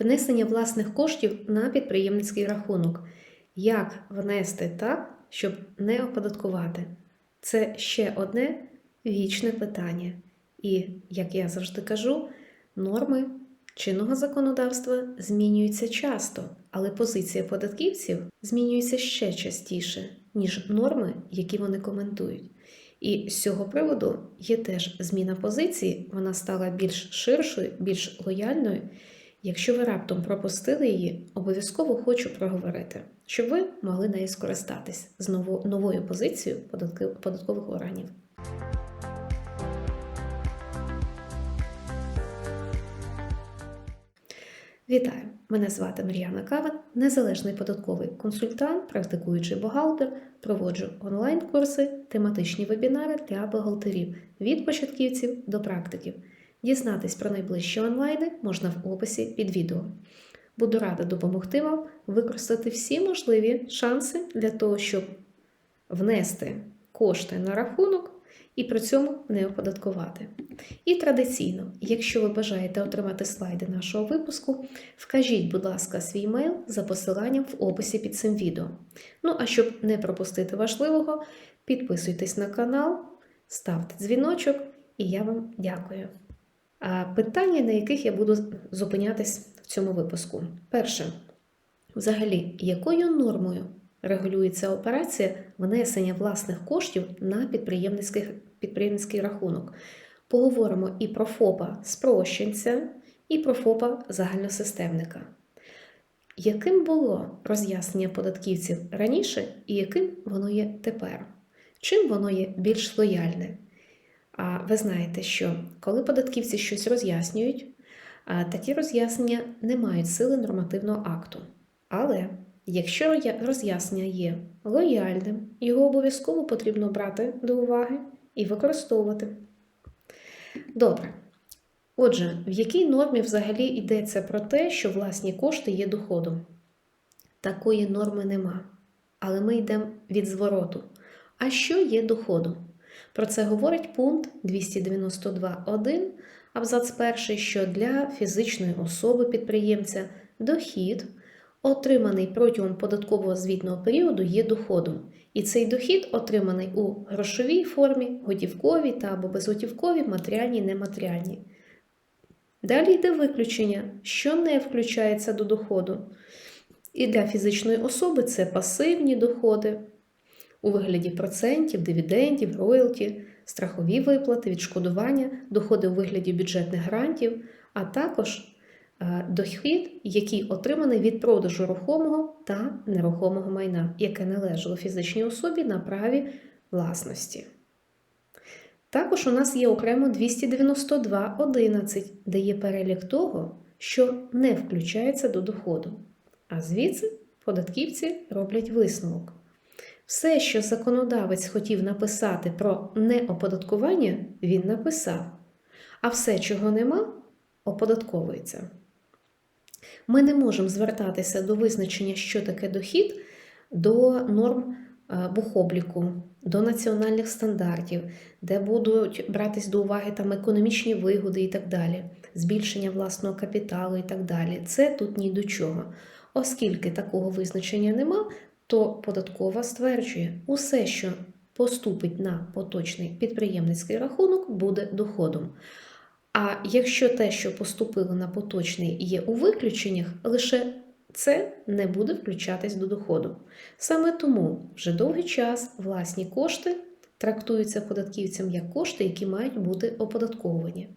Внесення власних коштів на підприємницький рахунок. Як внести так, щоб не оподаткувати? Це ще одне вічне питання. І, як я завжди кажу, норми чинного законодавства змінюються часто, але позиція податківців змінюється ще частіше, ніж норми, які вони коментують. І з цього приводу є теж зміна позиції, вона стала більш ширшою, більш лояльною. Якщо ви раптом пропустили її, обов'язково хочу проговорити, щоб ви могли нею скористатись з ново- новою позицією податкових органів. Вітаю! Мене звати Мар'яна Каван, незалежний податковий консультант, практикуючий бухгалтер, проводжу онлайн-курси, тематичні вебінари для бухгалтерів від початківців до практиків. Дізнатись про найближчі онлайни можна в описі під відео. Буду рада допомогти вам використати всі можливі шанси для того, щоб внести кошти на рахунок і при цьому не оподаткувати. І традиційно, якщо ви бажаєте отримати слайди нашого випуску, вкажіть, будь ласка, свій мейл за посиланням в описі під цим відео. Ну а щоб не пропустити важливого, підписуйтесь на канал, ставте дзвіночок, і я вам дякую. Питання, на яких я буду зупинятись в цьому випуску. Перше, взагалі, якою нормою регулюється операція внесення власних коштів на підприємницький, підприємницький рахунок? Поговоримо і про ФОПа спрощенця, і про ФОПа загальносистемника. Яким було роз'яснення податківців раніше і яким воно є тепер? Чим воно є більш лояльне? Ви знаєте, що коли податківці щось роз'яснюють, такі роз'яснення не мають сили нормативного акту. Але якщо роз'яснення є лояльним, його обов'язково потрібно брати до уваги і використовувати. Добре. Отже, в якій нормі взагалі йдеться про те, що власні кошти є доходом? Такої норми нема. Але ми йдемо від звороту. А що є доходом? Про це говорить пункт 292.1, абзац 1, що для фізичної особи підприємця дохід, отриманий протягом податкового звітного періоду, є доходом. І цей дохід отриманий у грошовій формі, готівковій та або безготівковій, матеріальній, нематеріальній. Далі йде виключення, що не включається до доходу. І для фізичної особи це пасивні доходи у вигляді процентів, дивідендів, роялті, страхові виплати, відшкодування, доходи у вигляді бюджетних грантів, а також е, дохід, який отриманий від продажу рухомого та нерухомого майна, яке належало фізичній особі на праві власності. Також у нас є окремо 292.11, де є перелік того, що не включається до доходу. А звідси податківці роблять висновок. Все, що законодавець хотів написати про неоподаткування, він написав, а все, чого нема, оподатковується. Ми не можемо звертатися до визначення, що таке дохід, до норм е, бухобліку, до національних стандартів, де будуть братись до уваги там економічні вигоди і так далі, збільшення власного капіталу і так далі. Це тут ні до чого. Оскільки такого визначення нема, то податкова стверджує, усе, що поступить на поточний підприємницький рахунок, буде доходом. А якщо те, що поступило на поточний, є у виключеннях, лише це не буде включатись до доходу. Саме тому вже довгий час власні кошти трактуються податківцям як кошти, які мають бути оподатковані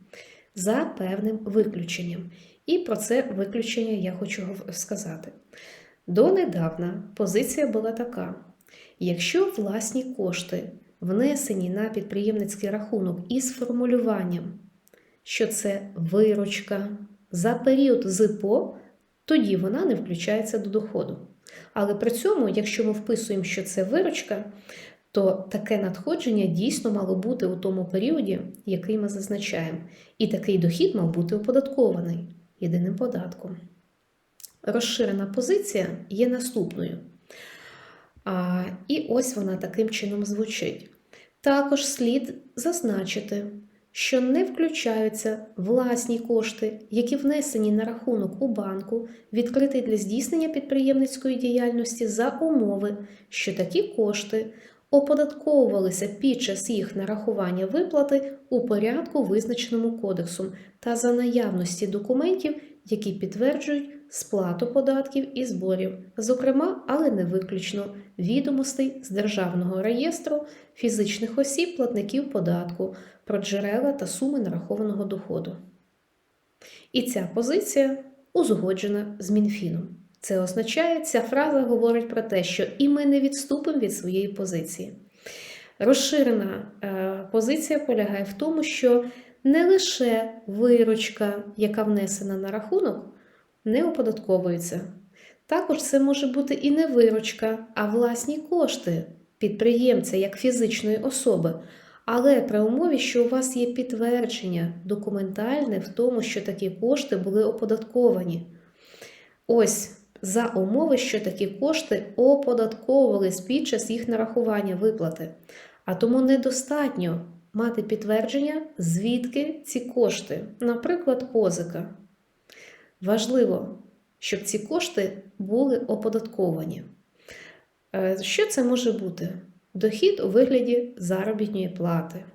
за певним виключенням. І про це виключення я хочу сказати. Донедавна позиція була така: якщо власні кошти внесені на підприємницький рахунок із формулюванням, що це виручка за період ЗПО, тоді вона не включається до доходу. Але при цьому, якщо ми вписуємо, що це виручка, то таке надходження дійсно мало бути у тому періоді, який ми зазначаємо. І такий дохід мав бути оподаткований єдиним податком. Розширена позиція є наступною. А, і ось вона таким чином звучить. Також слід зазначити, що не включаються власні кошти, які внесені на рахунок у банку, відкритий для здійснення підприємницької діяльності за умови, що такі кошти оподатковувалися під час їх нарахування виплати у порядку, визначеному кодексом, та за наявності документів, які підтверджують сплату податків і зборів, зокрема, але не виключно відомостей з Державного реєстру фізичних осіб платників податку про джерела та суми нарахованого доходу. І ця позиція узгоджена з Мінфіном. Це означає, ця фраза говорить про те, що і ми не відступимо від своєї позиції. Розширена е, позиція полягає в тому, що не лише виручка, яка внесена на рахунок, не оподатковується. Також це може бути і не виручка, а власні кошти підприємця як фізичної особи. Але при умові, що у вас є підтвердження документальне в тому, що такі кошти були оподатковані. Ось за умови, що такі кошти оподатковувались під час їх нарахування виплати. А тому недостатньо мати підтвердження, звідки ці кошти, наприклад, позика. Важливо, щоб ці кошти були оподатковані. Е, Що це може бути? Дохід у вигляді заробітної плати,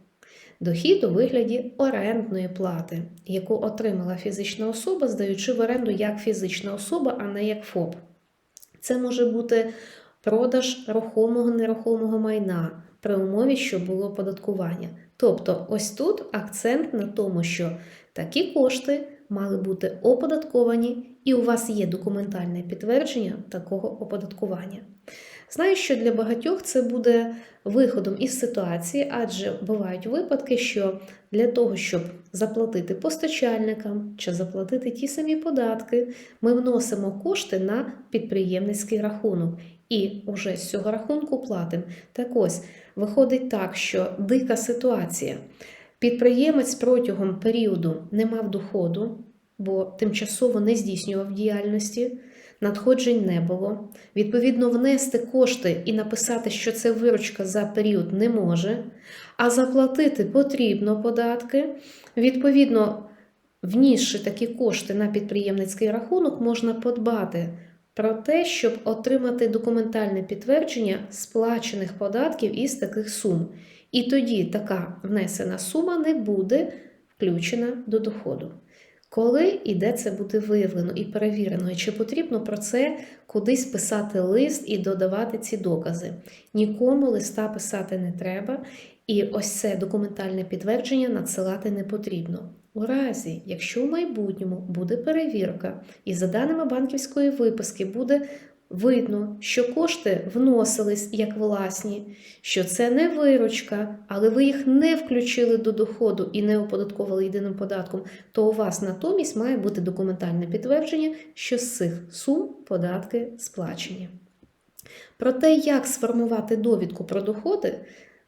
дохід у вигляді орендної плати, яку отримала фізична особа, здаючи в оренду як фізична особа, а не як ФОП. Це може бути продаж рухомого нерухомого майна при умові, що було оподаткування. Тобто, ось тут акцент на тому, що такі кошти мали бути оподатковані, і у вас є документальне підтвердження такого оподаткування. Знаю, що для багатьох це буде виходом із ситуації, адже бувають випадки, що для того, щоб заплатити постачальникам чи заплатити ті самі податки, ми вносимо кошти на підприємницький рахунок і вже з цього рахунку платимо. Так ось виходить так, що дика ситуація. Підприємець протягом періоду не мав доходу, бо тимчасово не здійснював діяльності надходжень не було. Відповідно, внести кошти і написати, що це виручка за період не може, а заплатити потрібно податки. Відповідно, внісши такі кошти на підприємницький рахунок, можна подбати про те, щоб отримати документальне підтвердження сплачених податків із таких сум. І тоді така внесена сума не буде включена до доходу. Коли і де це буде виявлено і перевірено, і чи потрібно про це кудись писати лист і додавати ці докази? Нікому листа писати не треба, і ось це документальне підтвердження надсилати не потрібно. У разі, якщо в майбутньому буде перевірка, і за даними банківської виписки буде Видно, що кошти вносились як власні, що це не виручка, але ви їх не включили до доходу і не оподатковували єдиним податком, то у вас натомість має бути документальне підтвердження, що з цих сум податки сплачені. Про те, як сформувати довідку про доходи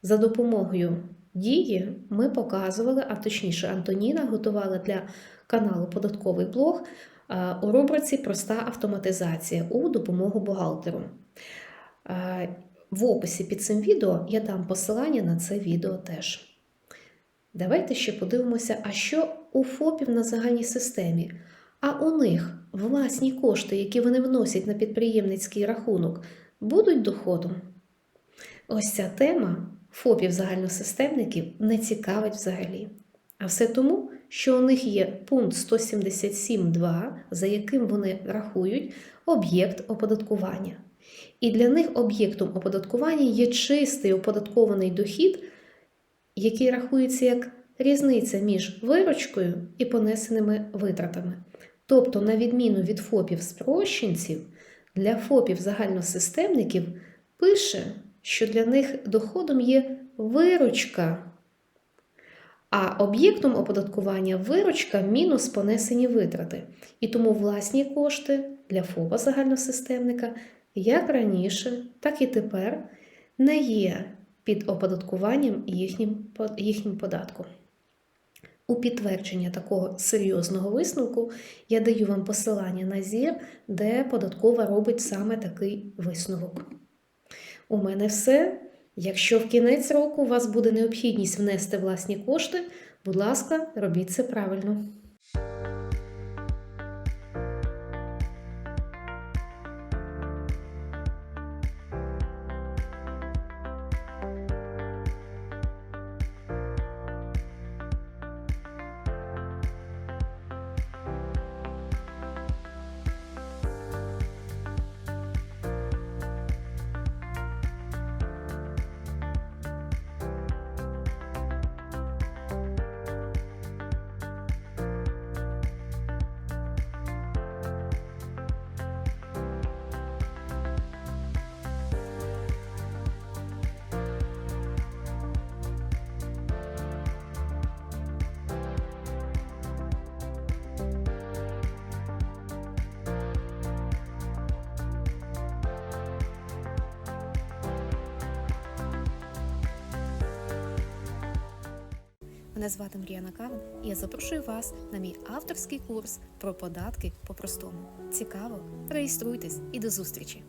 за допомогою дії, ми показували, а точніше, Антоніна готувала для каналу Податковий блог у рубриці Проста автоматизація у допомогу бухгалтеру. В описі під цим відео я дам посилання на це відео теж. Давайте ще подивимося, а що у ФОПів на загальній системі. А у них власні кошти, які вони вносять на підприємницький рахунок, будуть доходом. Ось ця тема ФОПів загальносистемників не цікавить взагалі. А все тому, що у них є пункт 177.2, за яким вони рахують об'єкт оподаткування. І для них об'єктом оподаткування є чистий оподаткований дохід, який рахується як різниця між виручкою і понесеними витратами. Тобто, на відміну від ФОПів спрощенців, для ФОПів загальносистемників пише, що для них доходом є виручка. А об'єктом оподаткування виручка мінус понесені витрати. І тому власні кошти для ФОПа загальносистемника, як раніше, так і тепер, не є під оподаткуванням їхнім, їхнім податком. У підтвердження такого серйозного висновку я даю вам посилання на зір, де податкова робить саме такий висновок. У мене все. Якщо в кінець року у вас буде необхідність внести власні кошти, будь ласка, робіть це правильно. Мене звати Мріяна Кавин, і я запрошую вас на мій авторський курс про податки по-простому. Цікаво, реєструйтесь і до зустрічі!